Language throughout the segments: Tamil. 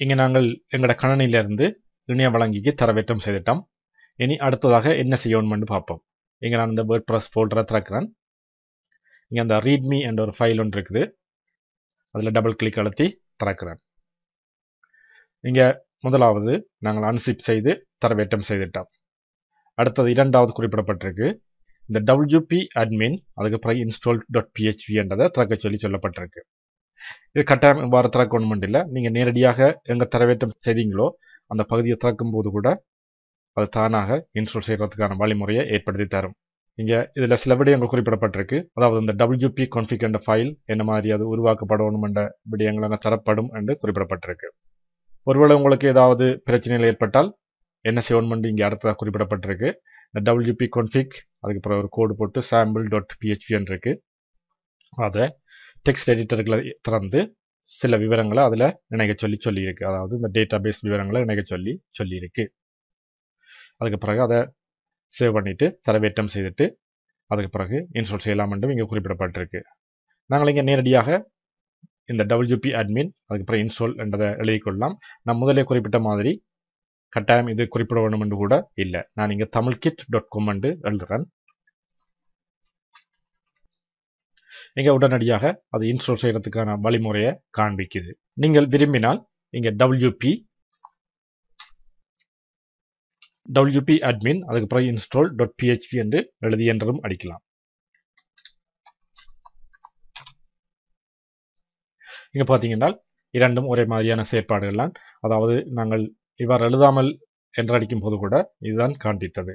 இங்கே நாங்கள் எங்களோட கணனியிலிருந்து இணைய வழங்கிக்கு தரவேற்றம் செய்துட்டோம். இனி அடுத்ததாக என்ன செய்யணும்னு பார்ப்போம். இங்கே நான் இந்த வேர்ட் ப்ரெஸ் ஃபோல்டரை திறக்கிறேன். இங்கே அந்த ரீட்மி என்ற ஒரு ஃபைல் ஒன்று இருக்குது. அதில் டபுள் கிளிக் அழுத்தி திறக்கிறேன். இங்கே முதலாவது நாங்கள் அன்சிப் செய்து தரவேற்றம் செய்துட்டோம். அடுத்தது இரண்டாவது குறிப்பிடப்பட்டிருக்கு. இந்த டபிள்யூபி அட்மின் அதுக்கு பிறகு இன்ஸ்டால் டாட் பிஹெச்பி என்றதை திறக்க சொல்லி சொல்லப்பட்டிருக்கு. இது கட்டாயம் இவ்வாறு திறக்கணும் இல்லை. நீங்கள் நேரடியாக எங்கே தரவேற்றம் செய்தீங்களோ அந்த பகுதியை திறக்கும் போது கூட அது தானாக இன்ஸ்டால் செய்கிறதுக்கான வழிமுறையை ஏற்படுத்தி தரும். இங்கே இதில் சில விடயங்கள் குறிப்பிடப்பட்டிருக்கு. அதாவது இந்த டபிள்யூபி கான்ஃபிக் என்ற ஃபைல் என்ன மாதிரி அது உருவாக்கப்படணும் என்ற விடயங்கள் அங்கே தரப்படும் என்று குறிப்பிடப்பட்டிருக்கு. ஒருவேளை உங்களுக்கு ஏதாவது பிரச்சனைகள் ஏற்பட்டால் என்ன செய்யணும் இங்கே அடுத்ததாக குறிப்பிடப்பட்டிருக்கு. இந்த டபிள்யூபி கான்ஃபிக் அதுக்கு பிறகு ஒரு கோடு போட்டு சாம்பிள் டாட் பிஹெச்பி இருக்குது அதை டெக்ஸ்ட் எடிட்டர்களை திறந்து சில விவரங்களை அதில் இணைக்க சொல்லி சொல்லியிருக்கு. அதாவது இந்த டேட்டா பேஸ் விவரங்களை இணைக்க சொல்லி சொல்லியிருக்கு. அதுக்கு பிறகு அதை சேவ் பண்ணிவிட்டு தரவேற்றம் செய்துட்டு அதுக்கு பிறகு இன்ஸ்டால் செய்யலாம் என்றும் இங்கே குறிப்பிடப்பட்டிருக்கு. நாங்கள் இங்கே நேரடியாக இந்த டபிள்யூபி அட்மின் அதுக்கப்புறம் இன்ஸ்டால் என்றதை எழுதிக்கொள்ளலாம். நான் முதலே குறிப்பிட்ட மாதிரி கட்டாயம் இது குறிப்பிட வேண்டும் என்று கூட இல்லை. நான் இங்கே தமிழ் கிட் டாட் காம் என்று எழுதுகிறேன். இங்கே உடனடியாக அது இன்ஸ்டால் செய்கிறதுக்கான வழிமுறையை காண்பிக்குது. நீங்கள் விரும்பினால் இங்கே டபிள்யூபி டபிள்யூபி அட்மின் அதுக்கு பிறகு இன்ஸ்டால் டாட் பிஹெச்பி என்று எழுதி என்றதும் அடிக்கலாம். இங்கே பார்த்தீங்கன்னா இரண்டும் ஒரே மாதிரியான செயற்பாடுகள் தான். அதாவது நாங்கள் இவ்வாறு எழுதாமல் என்றடிக்கும் போது கூட இதுதான் காண்பித்தது.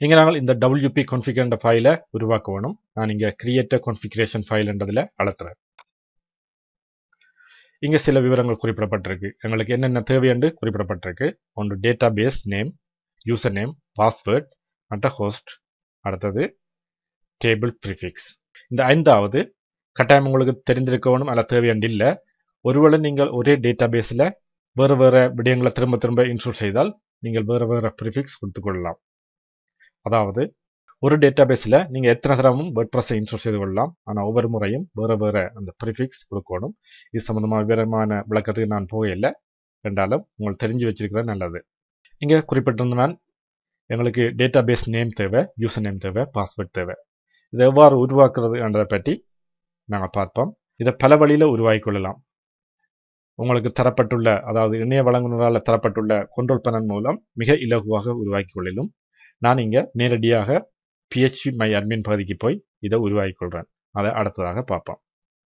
இங்கே நாங்கள் இந்த டபிள்யூபி கான்ஃபிகர் என்ற ஃபைலை உருவாக்க வேணும் நான் இங்கே கிரியேட்டர் கான்ஃபிகரேஷன் ஃபைல் என்றதில் அழுத்துறேன். இங்கே சில விவரங்கள் குறிப்பிடப்பட்டிருக்கு. எங்களுக்கு என்னென்ன தேவை என்று குறிப்பிடப்பட்டிருக்கு. ஒன்று database name user name password மற்ற ஹோஸ்ட் அடுத்தது டேபிள் ப்ரிஃபிக்ஸ் இந்த ஐந்தாவது கட்டாயம் உங்களுக்கு தெரிந்திருக்க வேணும் அல்ல தேவையண்டு இல்லை. ஒருவேளை நீங்கள் ஒரே டேட்டா பேஸில் வேறு வேறு விடயங்களை திரும்ப திரும்ப இன்ஸ்டால் செய்தால் நீங்கள் வேறு வேறு ப்ரிஃபிக்ஸ் கொடுத்துக்கொள்ளலாம் அதாவது ஒரு டேட்டா பேஸில் நீங்கள் எத்தனை தரமும் வேர்ட்ரஸை இன்ஸ்டால் செய்து கொள்ளலாம். ஆனால் ஒவ்வொரு முறையும் வேறு வேறு அந்த ப்ரிஃபிக்ஸ் கொடுக்கணும். இது சம்மந்தமாக விவரமான விளக்கத்துக்கு நான் போகலை என்றாலும் உங்களுக்கு தெரிஞ்சு வச்சிருக்கிறது நல்லது. இங்கே குறிப்பிட்டிருந்த நான் எங்களுக்கு டேட்டா பேஸ் நேம் தேவை யூசர் நேம் தேவை பாஸ்வேர்ட் தேவை. இதை எவ்வாறு உருவாக்குறது என்றதை பற்றி நாங்கள் பார்ப்போம். இதை பல வழியில் உருவாக்கி கொள்ளலாம். உங்களுக்கு தரப்பட்டுள்ள அதாவது இணைய வழங்குனரால் தரப்பட்டுள்ள கொண்டோல் பேனல் மூலம் மிக இலகுவாக உருவாக்கி கொள்ளலும். நான் இங்கே நேரடியாக பிஹெச்பி மை அட்மின் பகுதிக்கு போய் இதை உருவாக்கி கொள்கிறேன் அதை அடுத்ததாக பார்ப்போம்.